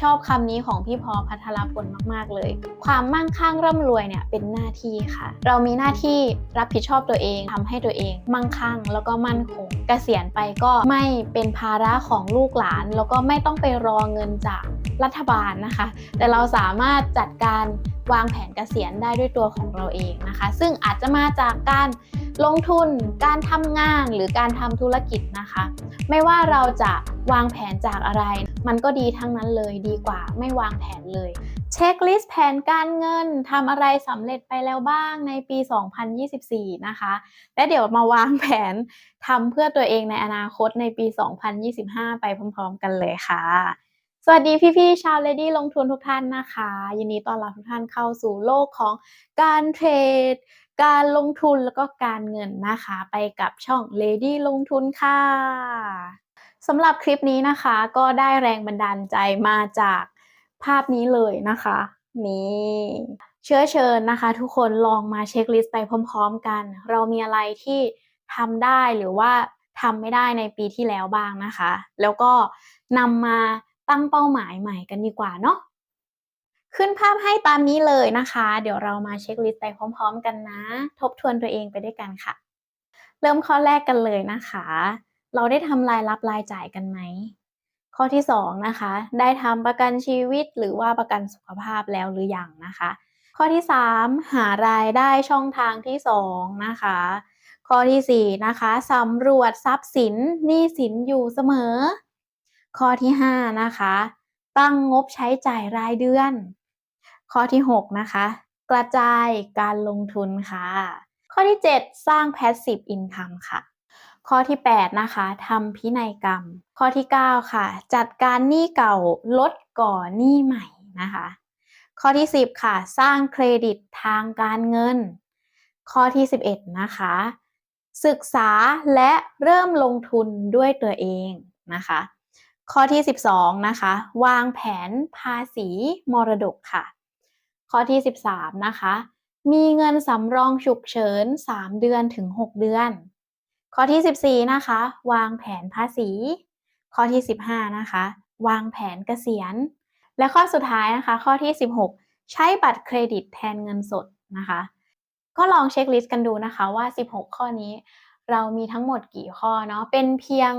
ชอบคำนี้ของพี่พอพัทรพลมาก ๆ เลย ความมั่งคั่งร่ำรวยเนี่ยเป็นหน้าที่ค่ะ เรามีหน้าที่รับผิดชอบตัวเองทำให้ตัวเอง มั่งคั่งแล้วก็มั่นคงเกษียณไปก็ไม่เป็นภาระของลูกหลาน แล้วก็ไม่ต้องไปรอเงินจากรัฐบาลนะคะ แต่เราสามารถจัดการวางแผนเกษียณได้ด้วยตัวของเราเองนะคะ ซึ่งอาจจะมาจากการลงทุน การทำงานหรือการทำธุรกิจนะคะ ไม่ว่าเราจะวางแผนจากอะไร มันก็ดีทั้งนั้นเลยดีกว่าไม่วางแผนเลย เช็คลิสต์แผนการเงินทำอะไรสำเร็จไปแล้วบ้างในปี 2024 นะคะ และเดี๋ยวมาวางแผนทำเพื่อตัวเองในอนาคตในปี 2025 ไปพร้อม ๆ กันเลยค่ะสวัสดีพี่ๆชาวเลดี้ลงทุนทุกท่านนะคะ ยินดีต้อนรับทุกท่านเข้าสู่โลกของการเทรด การลงทุนแล้วก็การเงินนะคะ ไปกับช่อง Lady ลงทุนค่ะ สำหรับคลิปนี้นะคะ ก็ได้แรงบันดาลใจมาจากภาพนี้เลยนะคะนี่เชื้อเชิญนะคะ ทุกคนลองมาเช็คลิสต์ไปพร้อม ๆ กัน เรามีอะไรที่ทำได้หรือว่าทำไม่ได้ในปีที่แล้วบ้างนะคะ แล้วก็นำมาตั้งเป้าหมายใหม่กันดีกว่าเนาะขึ้นภาพให้ตามนี้เลยนะคะ เดี๋ยวเรามาเช็คลิสต์ไปพร้อม ๆ กันนะ ทบทวนตัวเองไปด้วยกันค่ะ เริ่มข้อแรกกันเลยนะคะ เราได้ทำรายรับรายจ่ายกันไหม ข้อที่2นะคะ ได้ทำประกันชีวิตหรือว่าประกันสุขภาพแล้วหรือยังนะคะ ข้อที่ 3 หารายได้ช่องทางที่2นะคะ ข้อที่4นะคะสำรวจทรัพย์สินหนี้สินอยู่เสมอ ข้อที่5นะคะ ตั้งงบใช้จ่ายรายเดือน ข้อที่6นะคะกระจายการลงทุนค่ะ ข้อที่ 7 สร้าง passive income ค่ะ ข้อที่ 8 นะคะทำพินัยกรรม ข้อที่ 9 ค่ะ จัดการหนี้เก่าลดก่อหนี้ใหม่นะคะ ข้อที่ 10 ค่ะ สร้างเครดิตทางการเงิน ข้อที่ 11 นะคะ ศึกษาและเริ่มลงทุนด้วยตัวเองนะคะ ข้อที่ 12 นะคะ วางแผนภาษีมรดกค่ะ ข้อที่ 13 นะคะ มีเงินสำรองฉุกเฉิน 3 เดือนถึง 6 เดือน ข้อที่ 14 นะคะ วางแผนภาษี ข้อที่ 15 นะคะ วางแผนเกษียณ และข้อสุดท้ายนะคะ ข้อที่ 16 ใช้บัตรเครดิตแทนเงินสดนะคะ ก็ลองเช็คลิสต์กันดูนะคะว่า 16 ข้อนี้ เรามีทั้งหมดกี่ข้อเนาะเป็นเพียง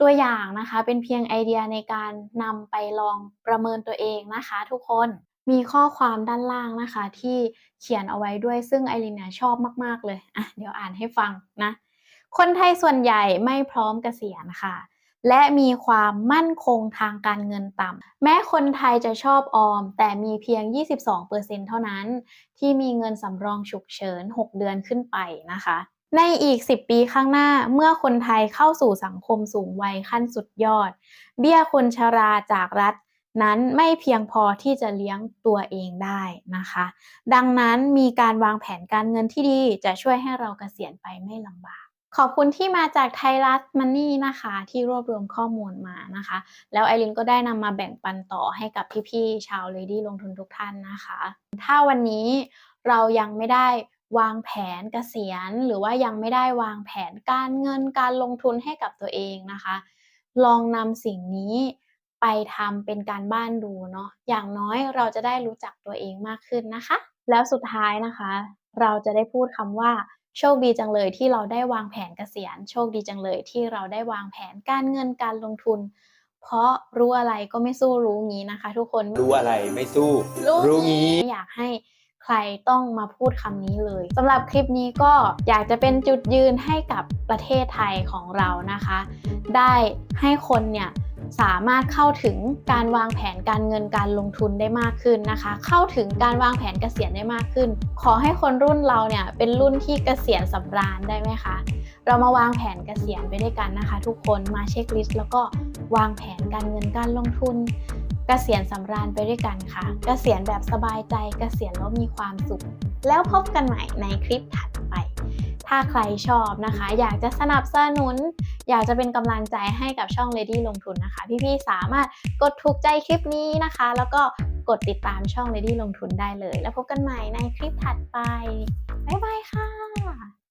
ตัวอย่างนะคะ เป็นเพียงไอเดียในการนำไปลองประเมินตัวเองนะคะ ทุกคนมีข้อความด้านล่างนะคะ ที่เขียนเอาไว้ด้วยซึ่งไอรินเนี่ยชอบมาก ๆ เลยอะเดี๋ยวอ่านให้ฟังนะ คนไทยส่วนใหญ่ไม่พร้อมเกษียณค่ะ และมีความมั่นคงทางการเงินต่ำแม้คนไทยจะชอบออม แต่มีเพียง 22%เท่านั้น ที่มีเงินสำรองฉุกเฉิน 6 เดือนขึ้นไปนะคะ ในอีก 10 ปีข้างหน้าเมื่อคนไทยเข้าสู่สังคมสูงวัยขั้นสุดยอด เบี้ยคนชราจากรัฐนั้นไม่เพียงพอที่จะเลี้ยงตัวเองได้นะคะ ดังนั้นมีการวางแผนการเงินที่ดีจะช่วยให้เราเกษียณไปไม่ลำบาก ขอบคุณที่มาจากไทยรัฐมันนี่นะคะ ที่รวบรวมข้อมูลมานะคะ แล้วไอรินก็ได้นำมาแบ่งปันต่อให้กับพี่ๆชาวเลดี้ลงทุนทุกท่านนะคะ ถ้าวันนี้เรายังไม่ได้วางแผนเกษียณ หรือว่ายังไม่ได้วางแผนการเงินการลงทุนให้กับตัวเองนะคะ ลองนำสิ่งนี้ไปทำเป็นการบ้านดูเนาะอย่างน้อยเราจะได้รู้จักตัวเองมากขึ้นนะคะ แล้วสุดท้ายนะคะ เราจะได้พูดคำว่า โชคดีจังเลยที่เราได้วางแผนเกษียณ โชคดีจังเลยที่เราได้วางแผนการเงินการลงทุน เพราะรู้อะไรก็ไม่สู้รู้งี้นะคะ ทุกคนรู้อะไรไม่สู้ รู้งี้ไม่อยากให้ใครต้องมาพูดคำนี้เลยสำหรับคลิปนี้ก็อยากจะเป็นจุดยืนให้กับประเทศไทยของเรานะคะ ได้ให้คนเนี่ย สามารถเข้าถึงการวางแผนการเงินการลงทุนได้มากขึ้นนะคะ เข้าถึงการวางแผนเกษียณได้มากขึ้น ขอให้คนรุ่นเราเนี่ยเป็นรุ่นที่เกษียณสำราญได้ไหมคะ เรามาวางแผนเกษียณไปด้วยกันนะคะ ทุกคนมาเช็คลิสต์แล้วก็วางแผนการเงินการลงทุนเกษียณสำราญไปด้วยกันค่ะ เกษียณแบบสบายใจ เกษียณแล้วมีความสุข แล้วพบกันใหม่ในคลิปถัดไป ถ้าใครชอบนะคะ อยากจะสนับสนุน อยากจะเป็นกำลังใจให้กับช่อง Lady ลงทุนนะคะ พี่ๆ สามารถกดถูกใจคลิปนี้นะคะ แล้วก็กดติดตามช่อง Lady ลงทุนได้เลย แล้วพบกันใหม่ในคลิปถัดไป บ๊ายบายค่ะ